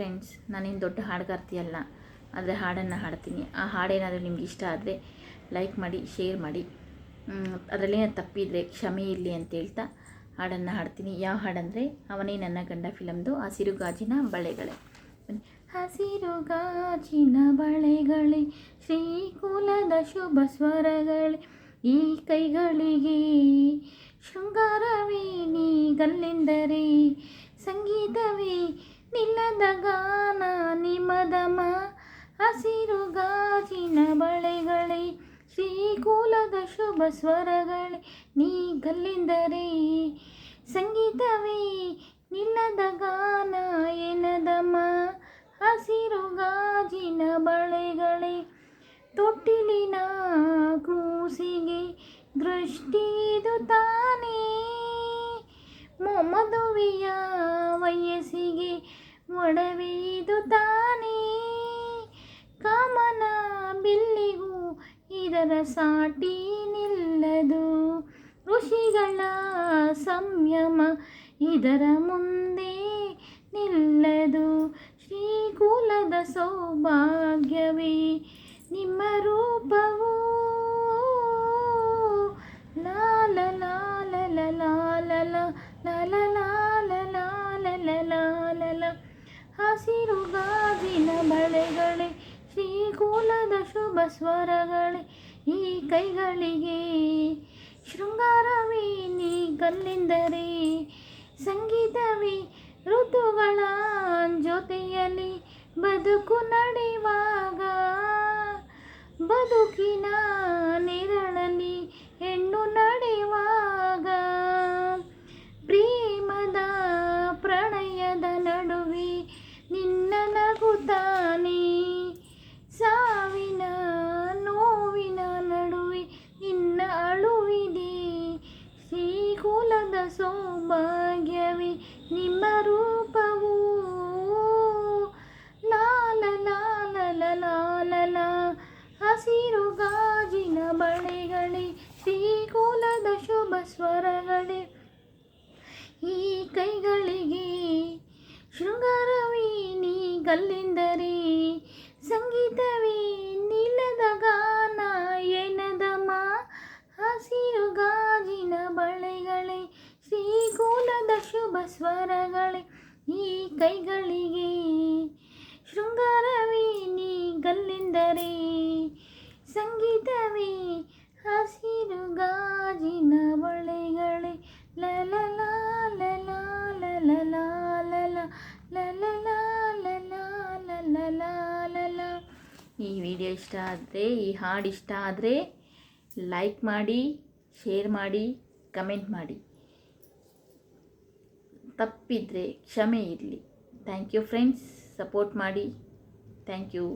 Friends ನಾನೇನು ದೊಡ್ಡ ಹಾಡುಗಾರ್ತಿಯಲ್ಲ, ಆದರೆ ಹಾಡನ್ನು ಹಾಡ್ತೀನಿ. ಆ ಹಾಡೇನಾದರೂ ನಿಮ್ಗೆ ಇಷ್ಟ ಆದರೆ ಲೈಕ್ ಮಾಡಿ ಶೇರ್ ಮಾಡಿ. ಅದರಲ್ಲೇ ತಪ್ಪಿದರೆ ಕ್ಷಮೆ ಇರಲಿ ಅಂತ ಹೇಳ್ತಾ ಹಾಡನ್ನು ಹಾಡ್ತೀನಿ. ಯಾವ ಹಾಡಂದರೆ, ಅವನೇ ನನ್ನ ಗಂಡ ಫಿಲಮ್ದು ಹಸಿರು ಗಾಜಿನ ಬಳೆಗಳೇ. ಹಸಿರು ಗಾಜಿನ ಬಳೆಗಳೇ, ಶ್ರೀಕುಲದ ಶುಭ ಸ್ವರಗಳೇ, ಈ ಕೈಗಳಿಗೆ ಶೃಂಗಾರವೇ ನೀಗಲ್ಲೆಂದರೆ ಸಂಗೀತವೇ ನಿಲ್ಲದ ಗಾನ ನಿಮದಮ ಹಸಿರು ಗಾಜಿನ ಬಳೆಗಳೇ, ಶ್ರೀಕೂಲದ ಶುಭ ಸ್ವರಗಳೇ ನೀಗಲ್ಲೆಂದರೆ ಸಂಗೀತವೇ, ನಿಲ್ಲದ ಗಾನ ಎನದಮ ಹಸಿರು ಗಾಜಿನ ಬಳೆಗಳೇ. ತೊಟ್ಟಿಲಿನ ಕೂಸಿಗೆ ದೃಷ್ಟಿದು ತಾನೇ. ಮದುವೆಯ ವಯಸ್ಸಿಗೆ ಒಡವೆಯಿದು ತಾನೇ. ಕಾಮನ ಬಿಲ್ಲಿಗೂ ಇದರ ಸಾಟಿ ನಿಲ್ಲದು. ಋಷಿಗಳ ಸಂಯಮ ಇದರ ಮುಂದೆ ನಿಲ್ಲದು. ಶ್ರೀಕುಲದ ಸೌಭಾಗ್ಯವೇ ನಿಮ್ಮ ರೂಪವು. ಶುಭ ಸ್ವರಗಳೇ ಈ ಕೈಗಳಿಗೆ. ಶೃಂಗಾರವೇ ನೀಗಲ್ಲೆಂದರೆ ಸಂಗೀತವೇ ಋತುಗಳ ಜೊತೆಯಲ್ಲಿ ಬದುಕು ನಡೆಯುವಾಗ. ಬದುಕಿನ ಸೌಭಾಗ್ಯವೇ ನಿಮ್ಮ ರೂಪವು. ಲಾಲ ಲಾಲ ಲಾಲ ಹಸಿರು ಗಾಜಿನ ಬಳೆಗಳೇ ಶ್ರೀಕುಲದ ಶುಭ ಸ್ವರಗಳೇ. ಈ ಕೈಗಳಿಗೆ ಶೃಂಗಾರವೇ ನೀಗಲ್ಲೆಂದರೆ ಸಂಗೀತವೇ. ಸ್ವರಗಳೇ ಈ ಕೈಗಳಿಗೆ ಶೃಂಗಾರವೇ ನೀಗಲ್ಲೆಂದರೆ ಸಂಗೀತವೇ ಹಸಿರು ಗಾಜಿನ ಬಳೆಗಳೇ ಲಲ ಲಾಲ ಲಾಲ ಲಾಲ ಲಲ ಲಾಲ ಲಾಲ ಈ ವಿಡಿಯೋ ಇಷ್ಟ ಆದರೆ ಈ ಹಾಡು ಇಷ್ಟ ಆದರೆ ಲೈಕ್ ಮಾಡಿ ಶೇರ್ ಮಾಡಿ ಕಮೆಂಟ್ ಮಾಡಿ ತಪ್ಪಿದರೆ ಕ್ಷಮೆ ಇರಲಿ. Thank you friends. ಸಪೋರ್ಟ್ ಮಾಡಿ. Thank you.